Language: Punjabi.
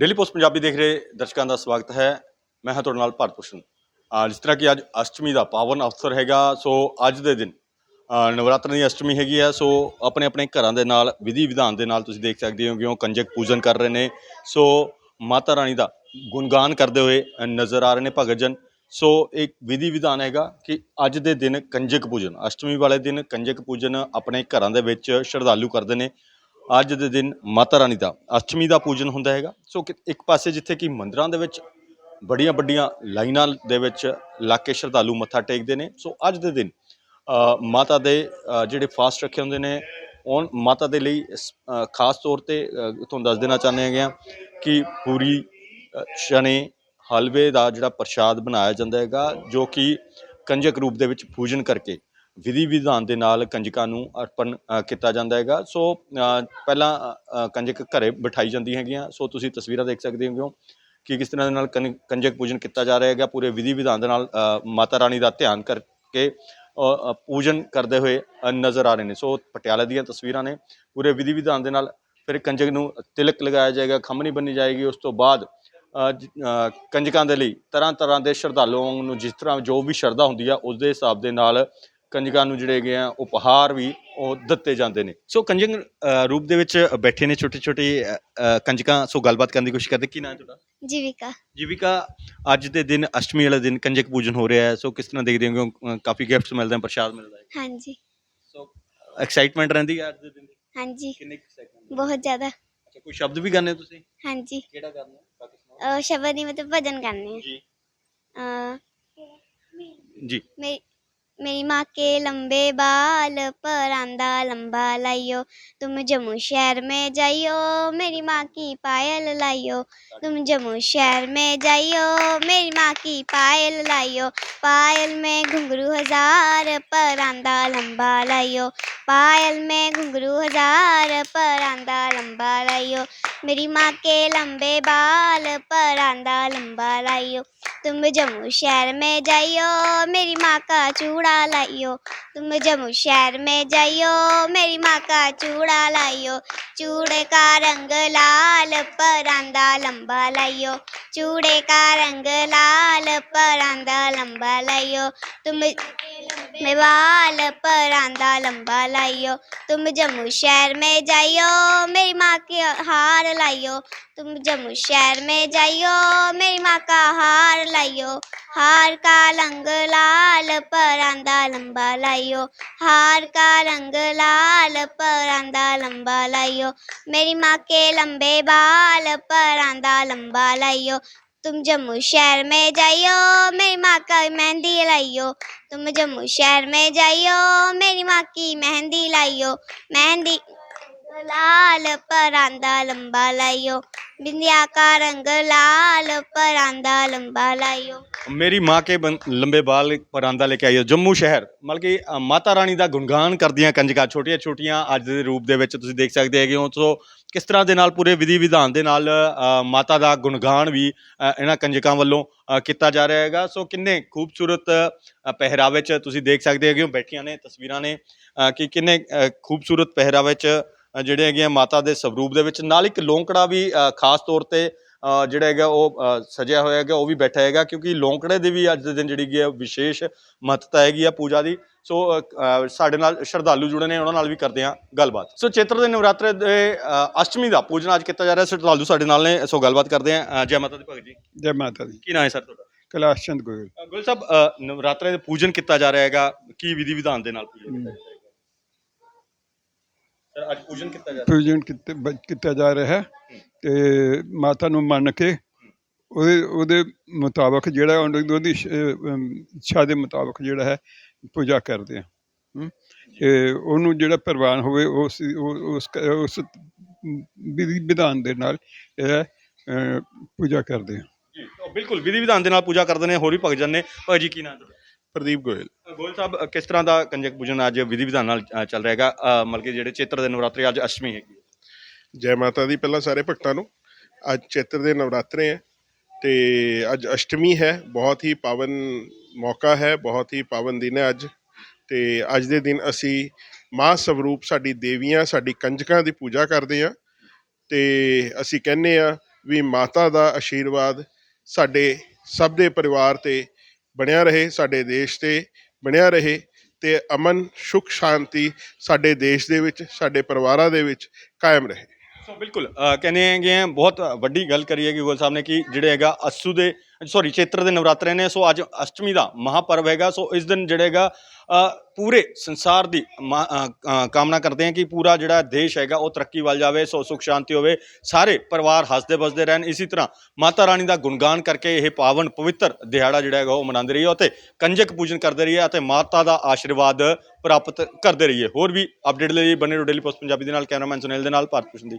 ਡੇਲੀ ਪੋਸਟ ਪੰਜਾਬੀ ਦੇਖ ਰਹੇ ਦਰਸ਼ਕਾਂ ਦਾ ਸਵਾਗਤ ਹੈ। ਮੈਂ ਹਾਂ ਤੁਹਾਡੇ ਨਾਲ ਭਾਰਤ ਭੂਸ਼ਣ। ਜਿਸ ਤਰ੍ਹਾਂ ਕਿ ਅੱਜ ਅਸ਼ਟਮੀ ਦਾ ਪਾਵਨ ਅਵਸਰ ਹੈਗਾ, ਸੋ ਅੱਜ ਦੇ ਦਿਨ ਅਹ ਦੀ ਅਸ਼ਟਮੀ ਹੈਗੀ ਹੈ, ਸੋ ਆਪਣੇ ਆਪਣੇ ਘਰਾਂ ਦੇ ਨਾਲ, ਵਿਧੀ ਵਿਧਾਨ ਦੇ ਨਾਲ ਤੁਸੀਂ ਦੇਖ ਸਕਦੇ ਹੋ ਕਿ ਉਹ ਕੰਜਕ ਪੂਜਨ ਕਰ ਰਹੇ ਨੇ। ਸੋ ਮਾਤਾ ਰਾਣੀ ਦਾ ਗੁਣਗਾਨ ਕਰਦੇ ਹੋਏ ਨਜ਼ਰ ਆ ਰਹੇ ਨੇ ਭਗਤ ਜਨ ਸੋ ਇੱਕ ਵਿਧੀ ਵਿਧਾਨ ਹੈਗਾ ਕਿ ਅੱਜ ਦੇ ਦਿਨ ਕੰਜਕ ਪੂਜਨ, ਅਸ਼ਟਮੀ ਵਾਲੇ ਦਿਨ ਕੰਜਕ ਪੂਜਨ ਆਪਣੇ ਘਰਾਂ ਦੇ ਵਿੱਚ ਸ਼ਰਧਾਲੂ ਕਰਦੇ ਨੇ। ਅੱਜ ਦੇ ਦਿਨ ਮਾਤਾ ਰਾਣੀ ਦਾ ਅਸ਼ਟਮੀ ਦਾ ਪੂਜਨ ਹੁੰਦਾ ਹੈਗਾ। ਸੋ ਕਿ- ਇੱਕ ਪਾਸੇ ਜਿੱਥੇ ਕਿ ਮੰਦਰਾਂ ਦੇ ਵਿੱਚ ਬੜੀਆਂ ਵੱਡੀਆਂ ਲਾਈਨਾਂ ਦੇ ਵਿੱਚ ਲਾ ਕੇ ਸ਼ਰਧਾਲੂ ਮੱਥਾ ਟੇਕਦੇ ਨੇ। ਸੋ ਅੱਜ ਦੇ ਦਿਨ ਮਾਤਾ ਦੇ ਜਿਹੜੇ ਫਾਸਟ ਰੱਖੇ ਹੁੰਦੇ ਨੇ ਉਹ ਮਾਤਾ ਦੇ ਲਈ ਖਾਸ ਤੌਰ ਤੇ ਤੁਹਾਨੂੰ ਦੱਸ ਦੇਣਾ ਚਾਹੁੰਦੇ ਹੈਗੇ ਆ ਕਿ ਪੂਰੀ ਅ, ਚਨੇ ਹਲਵੇ ਦਾ ਜਿਹੜਾ ਪ੍ਰਸ਼ਾਦ ਬਣਾਇਆ ਜਾਂਦਾ ਹੈਗਾ ਜੋ ਕਿ ਕੰਜਕ ਰੂਪ ਦੇ ਵਿੱਚ ਪੂਜਨ ਕਰਕੇ ਵਿਧੀ ਵਿਧਾਨ ਦੇ ਨਾਲ ਕੰਜਕਾਂ ਨੂੰ ਅਰਪਣ ਕੀਤਾ ਜਾਂਦਾ ਹੈਗਾ। ਸੋ ਪਹਿਲਾਂ ਕੰਜਕ ਘਰੇ ਬਿਠਾਈ ਜਾਂਦੀ ਹੈਗੀਆਂ। ਸੋ, ਤੁਸੀਂ ਤਸਵੀਰਾਂ ਦੇਖ ਸਕਦੇ ਹੋ ਕਿ ਕਿਸ ਤਰ੍ਹਾਂ ਦੇ ਨਾਲ ਕੰਜਕ ਪੂਜਨ ਕੀਤਾ ਜਾ ਰਿਹਾ ਹੈਗਾ। ਪੂਰੇ ਵਿਧੀ ਵਿਧਾਨ ਦੇ ਨਾਲ ਮਾਤਾ ਰਾਣੀ ਦਾ ਧਿਆਨ ਕਰਕੇ ਪੂਜਨ ਕਰਦੇ ਹੋਏ ਨਜ਼ਰ ਆ ਰਹੇ ਨੇ। ਸੋ, ਪਟਿਆਲਾ ਦੀਆਂ ਤਸਵੀਰਾਂ ਨੇ। ਪੂਰੇ ਵਿਧੀ ਵਿਧਾਨ ਦੇ ਨਾਲ ਫਿਰ ਕੰਜਕ ਨੂੰ ਤਿਲਕ ਲਗਾਇਆ ਜਾਏਗਾ ਖੰਮਣੀ ਬੰਨੀ ਜਾਏਗੀ। ਉਸ ਤੋਂ ਬਾਅਦ ਕੰਜਕਾਂ ਦੇ ਲਈ ਤਰ੍ਹਾਂ ਤਰ੍ਹਾਂ ਦੇ ਸ਼ਰਧਾਲੂਆਂ ਨੂੰ ਜਿਸ ਤਰ੍ਹਾਂ ਜੋ ਵੀ ਸ਼ਰਧਾ ਹੁੰਦੀ ਆ, ਉਸ ਦੇ ਹਿਸਾਬ ਦੇ ਨਾਲ ਕੰਜਕਾਂ ਨੂੰ ਜਿਹੜੇ ਹੈਗੇ ਆ ਉਪਹਾਰ ਵੀ ਉਹ ਦਿੱਤੇ ਜਾਂਦੇ ਨੇ। ਸੋ ਕੰਜਕ ਅ, ਰੂਪ ਦੇ ਵਿੱਚ ਬੈਠੇ ਨੇ ਛੋਟੇ ਛੋਟੇ ਕੰਜਕਾਂ। ਸੋ ਗੱਲਬਾਤ ਕਰਨ ਦੀ ਕੋਸ਼ਿਸ਼ ਕਰਦੇ ਕੀ ਨਾਮ ਹੈ ਤੁਹਾਡਾ? ਜੀਵਿਕਾ। ਜੀਵਿਕਾ ਅੱਜ ਦੇ ਦਿਨ ਅਸ਼ਟਮੀ ਵਾਲੇ ਦਿਨ ਕੰਜਕ ਪੂਜਨ ਹੋ ਰਿਹਾ ਹੈ। ਸੋ ਕਿਸ ਤਰ੍ਹਾਂ ਦੇਖਦੇ ਹੋ? ਅ, ਕਾਫੀ ਗਿਫਟਸ ਮਿਲਦੇ ਹਨ ਪ੍ਰਸ਼ਾਦ ਮਿਲਦਾ ਹੈ। ਹਾਂਜੀ। ਸੋ ਐਕਸਾਈਟਮੈਂਟ ਰਹਿੰਦੀ ਹੈ ਅੱਜ ਦੇ ਦਿਨ ਦੀ? ਹਾਂਜੀ। ਕਿੰਨੀ ਐਕਸਾਈਟਮੈਂਟ ਬਹੁਤ ਜ਼ਿਆਦਾ। ਅੱਛਾ ਕੋਈ ਸ਼ਬਦ ਵੀ ਗਾਣੇ ਤੁਸੀਂ? ਹਾਂਜੀ। ਕਿਹੜਾ ਕਰਨਾ ਬਾਕੀ ਸੁਣਾਓ ਅਹ ਸ਼ਬਦ ਨਹੀਂ ਮਤਲਬ ਭਜਨ ਕਰਨੇ ਜੀ। ਜੀ। ਮੇਰੀ मेरी माँ के लंबे बाल परांदा लंबा लाइयो तुम जम्मू शहर में जाइयो मेरी माँ की पायल लाइयो तुम जम्मू शहर में जाइयो मेरी माँ की पायल लाइयो पायल में घुंघरू हजार परांदा लंबा लाइयो पायल में घुंघरू हजार परांदा लंबा लाइयो मेरी माँ के लंबे बाल परांदा लंबा लाइयो तुम जम्मू शहर में जाइयो, मेरी माँ का चूड़ा लाइयो। तुम जम्मू शहर में जाइयो, मेरी माँ का चूड़ा लाइयो। चूड़े का रंग लाल, परांदा लंबा लाइयो। चूड़े का रंग लाल, परांदा लंबा लाइयो। तुम में बाल, परांदा लंबा लाइयो। तुम जम्मू शहर में जाइयो, मेरी माँ के हार लाइयो। तुम जम्मू शहर में जाइयो, मेरी माँ का हार लाइयो हार का रंग लाल परांदा लंबा लाइयो हार का रंग लाल परांदा लंबा लाइयो मेरी माँ के लंबे बाल परांदा लंबा लाइयो तुम जम्मू शहर में जाइयो मेरी माँ का मेहंदी लाइयो तुम जम्मू शहर में जाइयो मेरी माँ की मेहंदी लाइयो मेहंदी ਲਾਲ ਪਰਾਂਦਾ ਲੰਬਾ ਲਾਇਓ ਬਿੰਦਿਆ ਕਾ ਰੰਗ ਲਾਲ ਪਰਾਂਦਾ ਲੰਬਾ ਲਾਇਓ ਮੇਰੀ ਮਾਂ ਕੇ ਲੰਬੇ ਬਾਲ ਪਰਾਂਦਾ ਲੈ ਕੇ ਆਈ ਜੰਮੂ ਸ਼ਹਿਰ ਮਤਲਬ ਕਿ ਮਾਤਾ ਰਾਣੀ ਦਾ ਗੁਣਗਾਨ ਕਰਦੀਆਂ ਕੰਜਕਾਂ ਛੋਟੀਆਂ ਛੋਟੀਆਂ ਅੱਜ ਦੇ ਰੂਪ ਦੇ ਵਿੱਚ ਤੁਸੀਂ ਦੇਖ ਸਕਦੇ ਹੈਗੇ ਹੋ ਸੋ ਕਿਸ ਤਰ੍ਹਾਂ ਦੇ ਨਾਲ ਪੂਰੇ ਵਿਧੀ ਵਿਧਾਨ ਦੇ ਨਾਲ ਮਾਤਾ ਦਾ ਗੁਣਗਾਨ ਵੀ ਇਹਨਾਂ ਕੰਜਕਾਂ ਵੱਲੋਂ ਕੀਤਾ ਜਾ ਰਿਹਾ ਹੈਗਾ ਸੋ ਕਿੰਨੇ ਖੂਬਸੂਰਤ ਪਹਿਰਾਵੇ 'ਚ ਤੁਸੀਂ ਦੇਖ ਸਕਦੇ ਹੈਗੇ ਹੋ ਬੈਠੀਆਂ ਨੇ ਤਸਵੀਰਾਂ ਨੇ ਕਿ ਕਿੰਨੇ ਖੂਬਸੂਰਤ ਪਹਿਰਾਵੇ 'ਚ ਜਿਹੜੇ ਹੈਗੇ ਆ ਮਾਤਾ ਦੇ ਸਰੂਪ ਦੇ ਵਿੱਚ। ਨਾਲ ਇੱਕ ਲੋਂਕੜਾ ਵੀ ਖਾਸ ਤੌਰ ਤੇ ਜਿਹੜਾ ਹੈਗਾ ਉਹ ਸਜਿਆ ਹੋਇਆ ਹੈਗਾ ਉਹ ਵੀ ਬੈਠਾ ਹੈਗਾ ਕਿਉਂਕਿ ਲੋਂਕੜੇ ਦੀ ਵੀ ਅੱਜ ਦੇ ਦਿਨ ਜਿਹੜੀ ਹੈਗੀ ਵਿਸ਼ੇਸ਼ ਮਹੱਤਤਾ ਹੈਗੀ ਆ ਪੂਜਾ ਦੀ। ਸੋ ਸਾਡੇ ਨਾਲ ਸ਼ਰਧਾਲੂ ਜੁੜੇ ਨੇ ਉਹਨਾਂ ਨਾਲ ਵੀ ਕਰਦੇ ਆ ਗੱਲਬਾਤ। ਸੋ ਚੇਤਰ ਦੇ ਨਵਰਾਤਰੇ ਦੇ ਅਸ਼ਟਮੀ ਦਾ ਪੂਜਨ ਅੱਜ ਕੀਤਾ ਜਾ ਰਿਹਾ। ਸ਼ਰਧਾਲੂ ਸਾਡੇ ਨਾਲ ਨੇ ਸੋ ਗੱਲਬਾਤ ਕਰਦੇ ਆ ਜੈ ਮਾਤਾ ਦੀ ਭਗਤ ਜੀ। ਜੈ ਮਾਤਾ ਦੀ। ਕੀ ਨਾਮ ਹੈ ਸਰ ਤੁਹਾਡਾ? ਕੈਲਾਸ਼ ਚੰਦ ਗੋਇਲ। ਗੁਲ ਸਾਹਿਬ ਨਵਰਾਤਰੇ ਦੇ ਪੂਜਨ ਕੀਤਾ ਜਾ ਰਿਹਾ ਹੈਗਾ। ਕੀ ਵਿਧੀ ਵਿਧਾਨ ਦੇ ਨਾਲ ਪੂਜਨ ਕੀਤਾ ਅੱਜ ਪੂਜਨ ਕੀਤਾ ਜਾ ਰਿਹਾ। ਪੂਜਨ ਕੀਤੇ ਬ- ਕੀਤਾ ਜਾ ਰਿਹਾ ਹੈ ਤੇ ਮਾਤਾ ਨੂੰ ਮੰਨ ਕੇ ਉਹਦੇ ਉਹਦੇ ਮੁਤਾਬਕ ਜਿਹੜਾ ਉਹਦੀ ਉਹਦੀ ਸ਼- ਅਮ, ਇੱਛਾ ਦੇ ਮੁਤਾਬਕ ਜਿਹੜਾ ਹੈ ਪੂਜਾ ਕਰਦੇ ਆ। ਤੇ ਉਹਨੂੰ ਜਿਹੜਾ ਪ੍ਰਵਾਨ ਹੋਵੇ ਉਸ ਉਹ- ਉਸ ਕ- ਉਸ ਵਿਧੀ ਵਿਧਾਨ ਦੇ ਨਾਲ ਅ, ਪੂਜਾ ਕਰਦੇ ਆ। ਜੀ ਉਹ ਬਿਲਕੁਲ ਵਿਧੀ ਵਿਧਾਨ ਦੇ ਨਾਲ ਪੂਜਾ ਕਰਦੇ ਨੇ ਹੋਰ ਵੀ ਭਗਤ ਜਨ ਨੇ। ਜੀ ਕੀ ਨਾਮ ਤੁਹਾਡਾ? ਪ੍ਰਦੀਪ ਗੋਇਲ। ਗੋਇਲ ਸਾਹਿਬ ਅ, ਕਿਸ ਤਰ੍ਹਾਂ ਦਾ ਕੰਜਕ ਪੂਜਨ ਅੱਜ ਵਿਧੀ ਵਿਧਾਨ ਨਾਲ ਅ, ਚੱਲ ਰਿਹਾ ਹੈਗਾ ਅ, ਮਤਲਬ ਕਿ ਜਿਹੜੇ ਚੇਤਰ ਦੇ ਨਵਰਾਤਰੀ ਅੱਜ ਅਸ਼ਟਮੀ ਹੈਗੀ ਹੈ। ਜੈ ਮਾਤਾ ਦੀ ਪਹਿਲਾਂ ਸਾਰੇ ਭਗਤਾਂ ਨੂੰ। ਅੱਜ ਚੈਤਰ ਦੇ ਨਵਰਾਤਰੇ ਹੈ ਤੇ ਅੱਜ ਅਸ਼ਟਮੀ ਹੈ। ਬਹੁਤ ਹੀ ਪਾਵਨ ਮੌਕਾ ਹੈ ਬਹੁਤ ਹੀ ਪਾਵਨ ਦਿਨ ਹੈ ਅੱਜ। ਤੇ ਅੱਜ ਦੇ ਦਿਨ ਅਸੀਂ ਮਾਂ ਸਵਰੂਪ ਸਾਡੀ ਦੇਵੀਆਂ ਸਾਡੀ ਕੰਜਕਾਂ ਦੀ ਪੂਜਾ ਕਰਦੇ ਹਾਂ। ਤੇ ਅਸੀਂ ਕਹਿੰਦੇ ਆ ਵੀ ਮਾਤਾ ਦਾ ਆਸ਼ੀਰਵਾਦ ਸਾਡੇ ਸਭ ਦੇ ਪਰਿਵਾਰ ਤੇ ਬਣਿਆ ਰਹੇ ਸਾਡੇ ਦੇਸ਼ ਤੇ, ਬਣਿਆ ਰਹੇ ਤੇ ਅਮਨ, ਸੁਖ, ਸ਼ਾਂਤੀ ਸਾਡੇ ਦੇਸ਼ ਦੇ ਵਿੱਚ, ਸਾਡੇ ਪਰਿਵਾਰਾਂ ਦੇ ਵਿੱਚ ਕਾਇਮ ਰਹੇ। ਸੋ ਬਿਲਕੁਲ ਅ, ਕਹਿੰਦੇ ਹੈਗੇ ਆ ਬਹੁਤ ਵੱਡੀ ਗੱਲ ਕਰੀ ਹੈ ਗੂਗਲ ਸਾਹਿਬ ਨੇ ਕਿ ਜਿਹੜੇ ਹੈਗਾ ਅਸੂ ਦੇ ਸੌਰੀ ਚੇਤਰ ਦੇ ਨਵਰਾਤਰੇ ਨੇ ਸੋ ਅੱਜ ਅਸ਼ਟਮੀ ਦਾ ਮਹਾਪਰਵ ਹੈਗਾ ਸੋ ਇਸ ਦਿਨ ਜਿਹੜੇ ਹੈਗਾ ਅ, ਪੂਰੇ ਸੰਸਾਰ ਦੀ ਮਾ- ਅ, ਅ, ਕਾਮਨਾ ਕਰਦੇ ਹਾਂ ਕਿ ਪੂਰਾ ਜਿਹੜਾ ਦੇਸ਼ ਹੈਗਾ ਉਹ ਤਰੱਕੀ ਵੱਲ ਜਾਵੇ ਸੋ ਸੁਖ ਸ਼ਾਂਤੀ ਹੋਵੇ ਸਾਰੇ ਪਰਿਵਾਰ ਹੱਸਦੇ ਬਸਦੇ ਰਹਿਣ ਇਸੇ ਤਰ੍ਹਾਂ ਮਾਤਾ ਰਾਣੀ ਦਾ ਗੁਣਗਾਨ ਕਰਕੇ ਇਹ ਪਾਵਨ ਪਵਿੱਤਰ ਦਿਹਾੜਾ ਜਿਹੜਾ ਹੈਗਾ ਉਹ ਮਨਾਉਂਦੇ ਰਹੀਏ ਅਤੇ ਕੰਜਕ ਪੂਜਨ ਕਰਦੇ ਰਹੀਏ ਅਤੇ ਮਾਤਾ ਦਾ ਆਸ਼ੀਰਵਾਦ ਪ੍ਰਾਪਤ ਕਰਦੇ ਰਹੀਏ। ਹੋਰ ਵੀ ਅਪਡੇਟ ਲਈ ਬਨੇ ਰਹੋ ਡੇਲੀ ਪੋਸਟ ਪੰਜਾਬੀ ਦੇ ਨਾਲ ਕੈਮਰਾਮੈਨ ਸੁਨੀਲ ਦੇ ਨਾਲ ਭਾਰਤ ਭੂਸ਼ਣ ਦੀ।